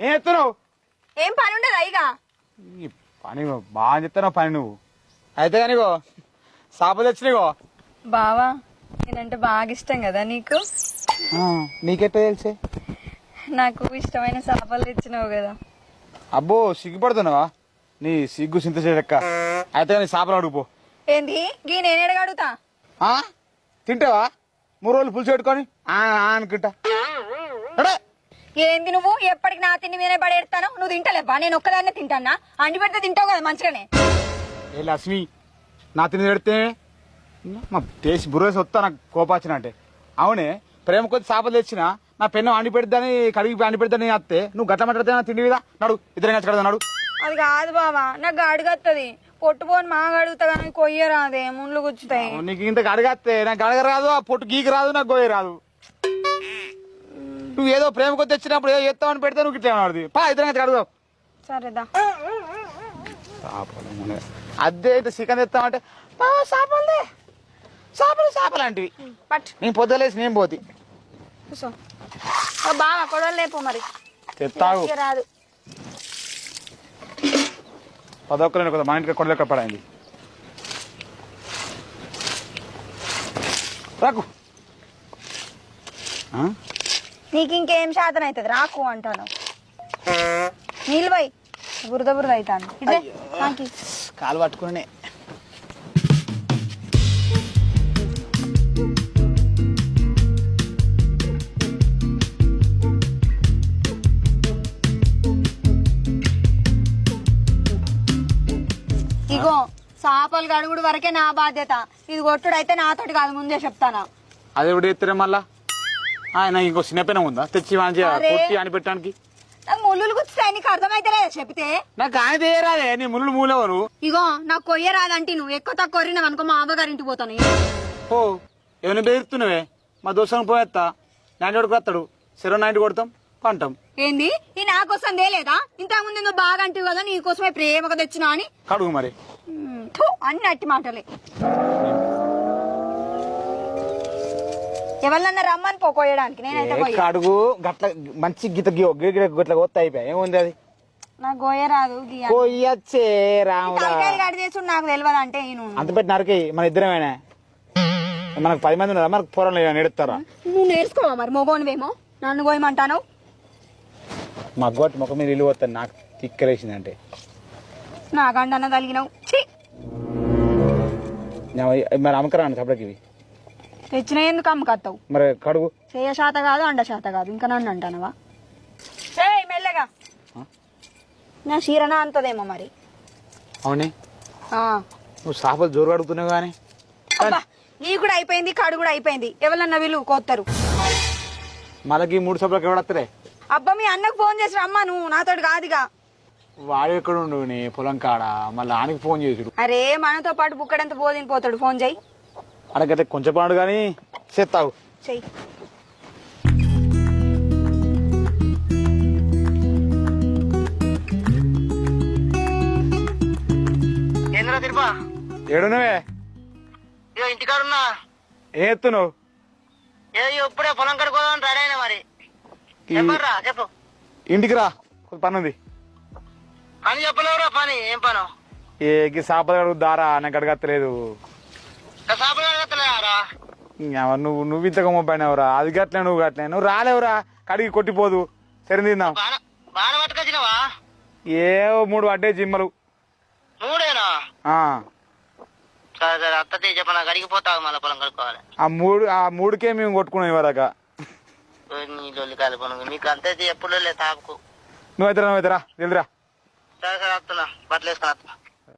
ఏం ఎత్తున్నావు ఏం పని ఉండదు ఇక? ఈ పని బాగా చెప్తున్నావు పని నువ్వు. అయితే కానిగో సాపలు తెచ్చినాగో బావా నేనంటే బాగా ఇష్టం కదా నీకు? నీకెట్టా తెలిసే? నాకు ఇష్టమైన చేపలు తెచ్చినావు కదా. అబ్బో సిగ్గుపడుతున్నావా? నీ సిగ్గు సింత చేయక్క అయితే కానీ సాపలు అడుగుపో ఏంది? గీ నేనేడ అడుగుతా ఆ? తింటావా? మూడు రోజులు పులుసు పెట్టుకొని? ఆ, ఆ అనుకుంటా. అడే ఏంది నువ్వు? ఎప్పటికి నా తిండి మీదనే పడేస్తాను? నువ్వు తింటలేవా? నేను ఒక్కదాన్నే తింటానా? అండి పెడితే తింటావు కదా మంచిగానే. ఏ లక్ష్మి నా తిని పెడితే? మా టేస్ట్ బుర్రేసి వస్తా నాకు కోపాచిన అంటే. అవునే ప్రేమ కొద్ది సాపలు తెచ్చిన నా పెన్ను అండి పెడతాని కడిగి అండి పెడతాని అత్తే నువ్వు గట్ల మాట్లాడితే నా తిండి మీద? నడు ఇద్దరం కడదా నడు. అది కాదు బావా నాకు అడుగత్తది పొట్టుపోని మాగా అడుగుతా కానీ కొయ్యరాదే ముళ్ళు గుచ్చుతాయి. నీకు ఇంత అడగత్తే నాకు అడగ రాదు ఆ పొట్టు గీక రాదు నాకు గోయ రాదు. నువ్వు ఏదో ప్రేమ కొద్ది తెచ్చినప్పుడు ఏదో ఎత్తామని పెడితే నువ్వు ఇట్లా అడుగుది పా ఇద్దరం కడుగుదాం సరేదా. అదే అయితే చికెన్ తెస్తామంటే "పా, చేపలదే. చేపలు చేపలు అంటివి. పట్ నేను పొద్దులేసి నేను పోతి. బావా కొడవలు లేపు మరి. ఇక రాదు. పదొక్కరు కదా మా ఇంటికి కొడలేక పడింది? రాకు. ఆ? నీకు ఇంకేం శాతం అవుతుంది? రాకు అంటాను. నీళ్ళు పోయి బురద బురద అవుతాను ఇదే నాకు. కాలు పట్టుకునే. ఇగో చేపలు గడుగుడు వరకే నా బాధ్యత. ఇది కొట్టుడు అయితే నాతోటి కాదు ముందే చెప్తానా. అది ఎవడు ఎత్తురే మళ్ళా? ఆయన ఇంకో చిన్నపైన ఉందా? తెచ్చి. కొట్టి అని పెట్టడానికి. నాకు ముళ్ళులు గుచ్చుతాయి నీకు అర్థమైతేనే చెప్తే నాకు ఆయన తీయరాదే నీ ముళ్ళు మూలవరు. ఇగో నాకు కొయ్య రాదంటే నువ్వు ఎక్కువ తక్కువ కొరినావు అనుకో మా అమ్మగారింటికి పోతాను. ఓ ఏమైనా బెదిరుతున్నావే మా దోస్తులను పోయేస్తా వరకు వస్తాడు. సెరో నైంటి కొడతాం పంటాం. ఏంది? ఈ నా కోసం తేలేదా? ఇంతకు ముందు నువ్వు బాగా అంటివి కదా నీ కోసమే ప్రేమగా తెచ్చినా అని. కడుగు మరి. మ్, థు, అన్ని అట్టి మాటలే. ఎవరినన్నా రమ్మని పో కొయ్యడానికి. నేనైతే ఏ కొయ్య కడుగు గట్ల మంచి గీత గీ- గిర గిర గట్ల కొత్త అయిపోయా. ఏముంది అది? నాకు గోయ రాదు గీయ. కొయ్యచ్చే రాముడా. తలకాయలు చేసుడు నాకు తెలియదు అంటే నేను అంత పెట్టి నరకి మన ఇద్దరమేనా? మనకు పది మంది ఉన్నారా? మనకు పూర్వం ఎడుతారా నువ్వు నేర్చుకోవా మరి? మొగోనివేమో నన్ను పోయమంటాను మా గోటి ముఖం మీద ఇల్లు పోతాను నాకు తిక్కలేసిందంటే. నా గండన్న తలిగినావు. ఛీ! నా- మరి అమ్మకరాను సపడకి ఇవి. తెచ్చిన ఎందుకు అమ్మకత్తావు? మరి కడుగు. చేయ శాత కాదు అండ శాత కాదు. ఇంకా నన్ను అంటానవా? మెల్లగా? నా చీరన అంతదేమో మరి? అవునే? ఆ. నువ్వు చేపలు జోరు అడుగుతున్నావు కానీ. అబ్బా నీ కూడా అయిపోయింది కాడు కూడా అయిపోయింది. ఎవరన్నా వీళ్ళు కోత్తరు మనకి మూడు సభలకు ఎవడత్తరే అబ్బా మీ అన్నకు ఫోన్ చేసి రమ్మా నువ్వు నాతోటి కాదుగా. వాడు ఎక్కడ ఉండు నీ పొలం కాడ? మళ్ళీ ఆనికి ఫోన్ చేసుడు. అరే మనతో పాటు బుక్కడంత పోదిని పోతాడు. ఫోన్ చేయి. అడగతే కొంచెం పాడు కానీ చేస్తావు చెయ్యి. ఏంద్రా తిరుపా? ఏడునవే ఇక ఇంటికాడున్నా? ఏ ఎత్తున్నావు? ఏ ఇప్పుడే పొలం కడుకోదామని రెడీ అయినా మరి. చెప్పరా చెప్పు. ఇంటికి రా కొంచెం పని ఉంది. పని చెప్పలేవురా పని. ఏం పను? ఏ అడుగు దారా నాకు అడగత్తలేదు సాపలు నువ్వు నువ్వు ఇంతగా మొబ్బైనవురా అది గట్లే నువ్వు గట్లే. నువ్వు రాలేవురా కడిగి కొట్టిపోదు. సరే తిందాం. ఏ మూడు అడ్డే జిమ్మలు. ఆ. మూడు ఆ మూడుకే మేము కొట్టుకున్నాం ఇవరాక ఓ, నీ లొల్లి కాలి పను మీకు అంతే తీ, ఎప్పుడు లేదు తాపుకు. నువ్వైతే నువ్వైతే రా జల్దిరా సరే సరే వస్తున్నా బట్టలు వేసుకుని వస్తున్నా